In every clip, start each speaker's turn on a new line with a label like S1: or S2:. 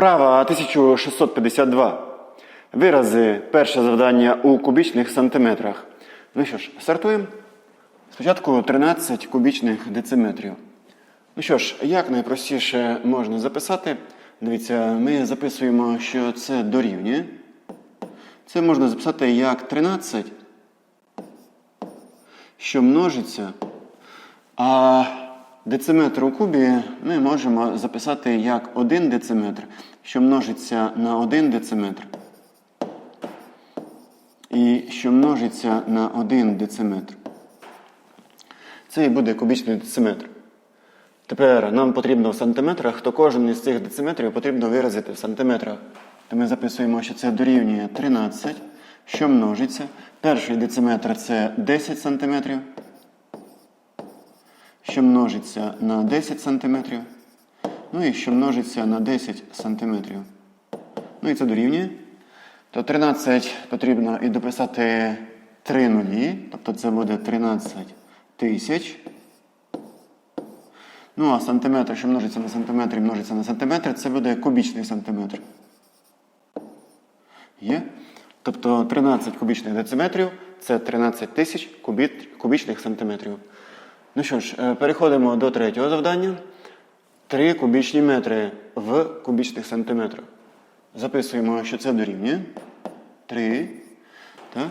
S1: Вправа 1652. Вирази перше завдання у кубічних сантиметрах. Ну що ж, стартуємо. Спочатку 13 кубічних дециметрів. Ну що ж, як найпростіше можна записати? Дивіться, ми записуємо, що це дорівнює. Це можна записати як 13, що множиться. А дециметр у кубі ми можемо записати як 1 дециметр, що множиться на 1 дециметр. І що множиться на 1 дециметр. Це і буде кубічний дециметр. Тепер нам потрібно в сантиметрах, то кожен із цих дециметрів потрібно виразити в сантиметрах. То ми записуємо, що це дорівнює 13, що множиться. Перший дециметр це 10 сантиметрів, що множиться на 10 сантиметрів. Ну і що множиться на 10 сантиметрів. Ну і це дорівнює. То 13 потрібно і дописати 3 нулі, тобто це буде 13 тисяч. Ну, а сантиметр, що множиться на сантиметр і множиться на сантиметр, це буде кубічний сантиметр. Є? Тобто 13 кубічних дециметрів це 13 тисяч кубічних сантиметрів. Ну що ж, е, переходимо до третього завдання. 3 кубічні метри в кубічних сантиметрах. Записуємо, що це дорівнює. 3. Так?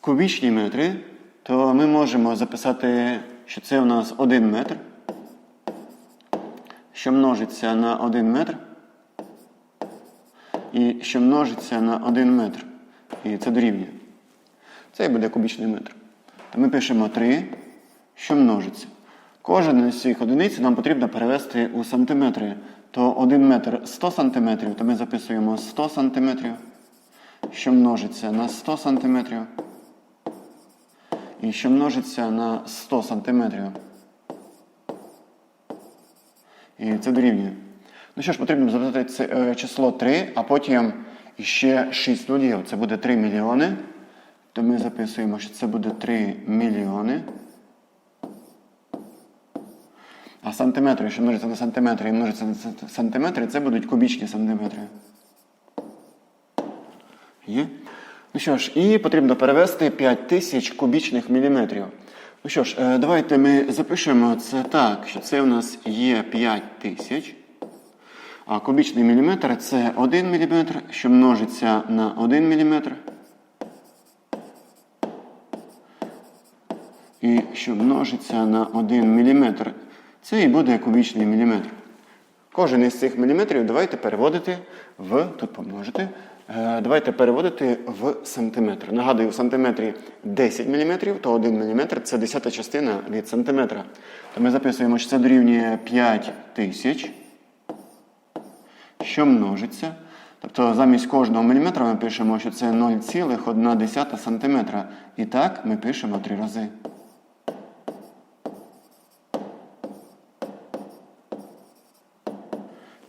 S1: Кубічні метри, то ми можемо записати, що це у нас 1 метр що множиться на 1 метр, і що множиться на 1 метр. І це дорівнює. Це і буде кубічний метр. То ми пишемо 3, що множиться. Кожен із цих одиниць нам потрібно перевести у сантиметри. То 1 метр 100 сантиметрів, то ми записуємо 100 сантиметрів, що множиться на 100 сантиметрів. І що множиться на 100 сантиметрів. І це дорівнює. Ну що ж, потрібно записати це е, число 3, а потім ще 6 нулів. Це буде 3 мільйони. То ми записуємо, що це буде 3 мільйони. А сантиметри, що множиться на сантиметри і множиться на сант- сантиметри, це будуть кубічні сантиметри. Є? Ну що ж, і потрібно перевести 5000 кубічних міліметрів. Ну що ж, е, давайте ми запишемо це так, що це у нас є 5000. А кубічний міліметр це 1 міліметр, що множиться на 1 міліметр. І що множиться на 1 міліметр. Це і буде кубічний міліметр. Кожен із цих міліметрів давайте переводити в, тут помножити, е, давайте переводити в сантиметр. Нагадую, в сантиметрі 10 мм, то 1 мм це десята частина від сантиметра. То ми записуємо, що це дорівнює 5 тисяч, що множиться. Тобто замість кожного міліметра ми пишемо, що це 0,1 сантиметра. І так ми пишемо три рази.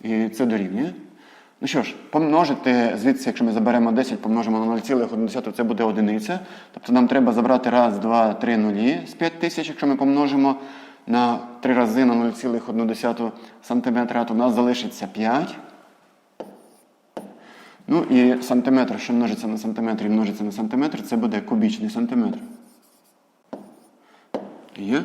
S1: І це дорівнює. Ну що ж, помножити звідси, якщо ми заберемо 10, помножимо на 0,1, це буде одиниця. Тобто нам треба забрати раз, два, три нулі з 5 тисяч, якщо ми помножимо на 3 рази на 0,1 см, то в нас залишиться 5. Ну і сантиметр, що множиться на сантиметр і множиться на сантиметр, це буде кубічний сантиметр. Є.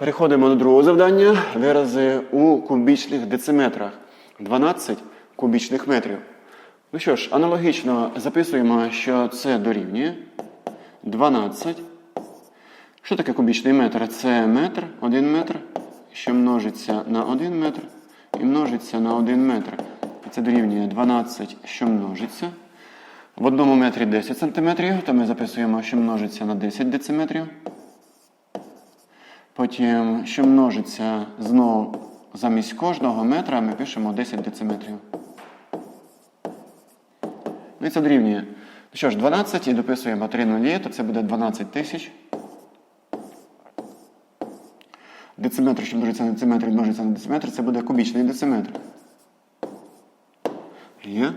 S1: Переходимо до другого завдання. Вирази у кубічних дециметрах. 12 кубічних метрів. Ну що ж, аналогічно записуємо, що це дорівнює 12. Що таке кубічний метр? Це метр, 1 метр, що множиться на 1 метр і множиться на 1 метр. Це дорівнює 12, що множиться. В одному метрі 10 сантиметрів, то ми записуємо, що множиться на 10 дециметрів. Потім, що множиться знову замість кожного метра, ми пишемо 10 дециметрів. Ну і це дорівнює. Ну що ж, 12 і дописуємо 3 нулі, то це буде 12 тисяч. Дециметр, що множиться на дециметр множиться на дециметр, це буде кубічний дециметр. Є.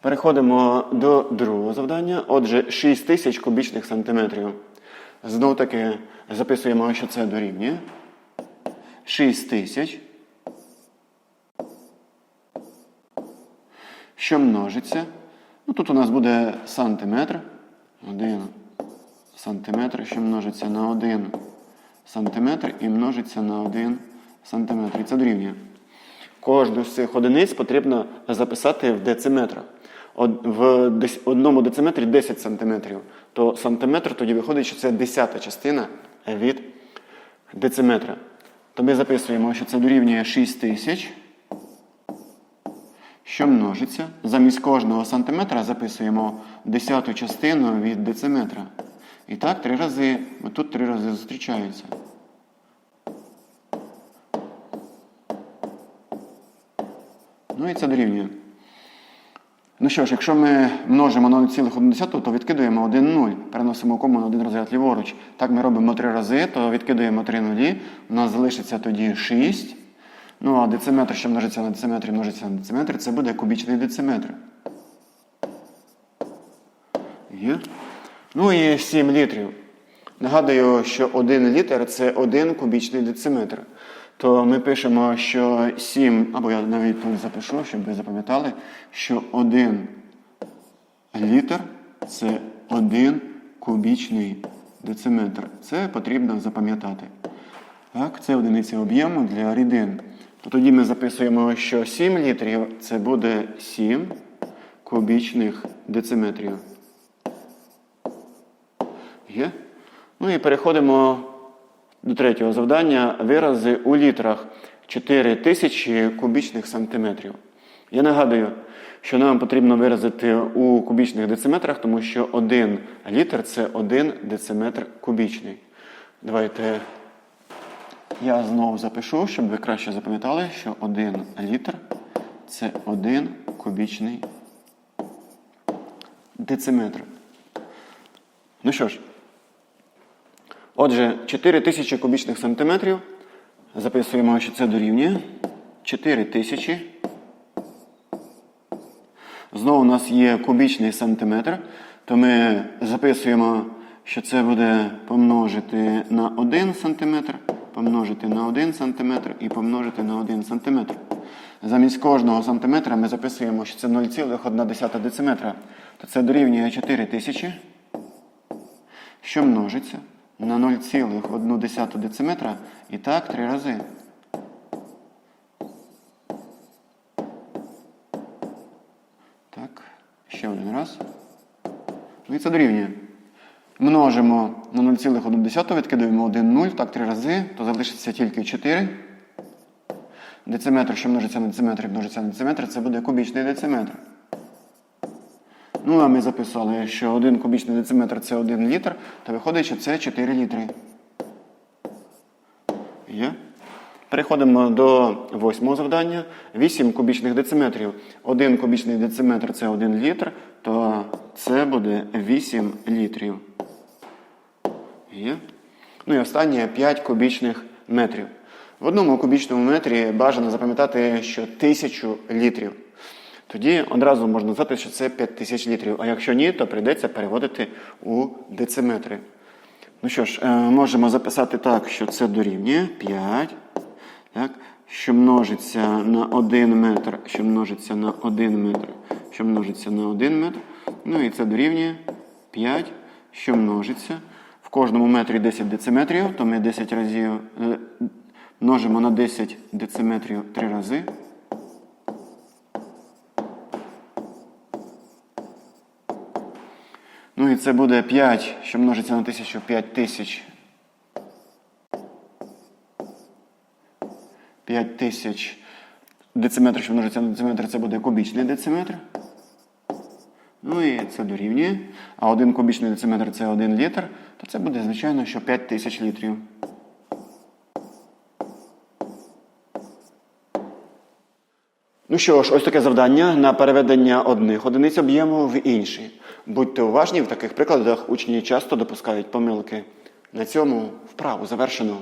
S1: Переходимо до другого завдання. Отже, 6 тисяч кубічних сантиметрів. Знову таки записуємо, що це дорівнює. 6 тисяч що множиться. Ну, тут у нас буде сантиметр. 1 сантиметр, що множиться на 1 сантиметр і множиться на 1 сантиметр. І це дорівнює. Кожну з цих одиниць потрібно записати в дециметрах. В одному дециметрі 10 сантиметрів. То сантиметр тоді виходить, що це десята частина від дециметра. То ми записуємо, що це дорівнює 6 тисяч, що множиться. Замість кожного сантиметра записуємо десяту частину від дециметра. І так три рази, тут три рази зустрічаються. Ну і це дорівнює. Ну що ж, якщо ми множимо 0,1, то відкидуємо 1 0. Переносимо кому на один розряд ліворуч. Так ми робимо 3 рази, то відкидуємо 3 нулі. У нас залишиться тоді 6. Ну а дециметр, що множиться на дециметр множиться на дециметр, це буде кубічний дециметр. Є. Ну і 7 літрів. Нагадую, що 1 літр це 1 кубічний дециметр. То ми пишемо, що 7, або я навіть тут запишу, щоб ви запам'ятали, що 1 літр це 1 кубічний дециметр. Це потрібно запам'ятати. Так, це одиниця об'єму для рідин. То тоді ми записуємо, що 7 літрів це буде 7 кубічних дециметрів. Є? Ну і переходимо до третього завдання. Вирази у літрах 4000 кубічних сантиметрів. Я нагадую, що нам потрібно виразити у кубічних дециметрах, тому що 1 літр це 1 дециметр кубічний. Давайте я знову запишу, щоб ви краще запам'ятали, що 1 літр це 1 кубічний дециметр. Ну що ж, отже, 4000 кубічних сантиметрів. Записуємо, що це дорівнює. 4000. Знову у нас є кубічний сантиметр, то ми записуємо, що це буде помножити на 1 сантиметр, помножити на 1 сантиметр і помножити на 1 сантиметр. Замість кожного сантиметра ми записуємо, що це 0,1 дециметра. То це дорівнює 4000, що множиться на 0,1 дециметра і так три рази. Так, ще один раз. Ну і це дорівнює. Множимо на 0,1, відкидаємо 1 0, так три рази, то залишиться тільки 4. Дециметр, що множиться на дециметр множиться на дециметр, це буде кубічний дециметр. Ну, а ми записали, що 1 кубічний дециметр це 1 літр, то виходить, що це 4 літри. Є? Переходимо до восьмого завдання. 8 кубічних дециметрів. 1 кубічний дециметр це 1 літр, то це буде 8 літрів. Є? Ну і останнє 5 кубічних метрів. В одному кубічному метрі бажано запам'ятати, що 1000 літрів. Тоді одразу можна назвати, що це 5000 літрів. А якщо ні, то прийдеться переводити у дециметри. Ну що ж, е, можемо записати так, що це дорівнює 5, так, що множиться на 1 метр, що множиться на 1 метр, що множиться на 1 метр. Ну і це дорівнює 5, що множиться. В кожному метрі 10 дециметрів, то ми 10 разів е, множимо на 10 дециметрів 3 рази. І це буде 5, що множиться на 1000, 5 тисяч. 5 тисяч дециметр, що множиться на дециметр, це буде кубічний дециметр. Ну і це дорівнює. А один кубічний дециметр це 1 літр, то це буде, звичайно, що 5 тисяч літрів. Ну що ж, ось таке завдання на переведення одних одиниць об'єму в інші. Будьте уважні, в таких прикладах учні часто допускають помилки. На цьому вправу завершено.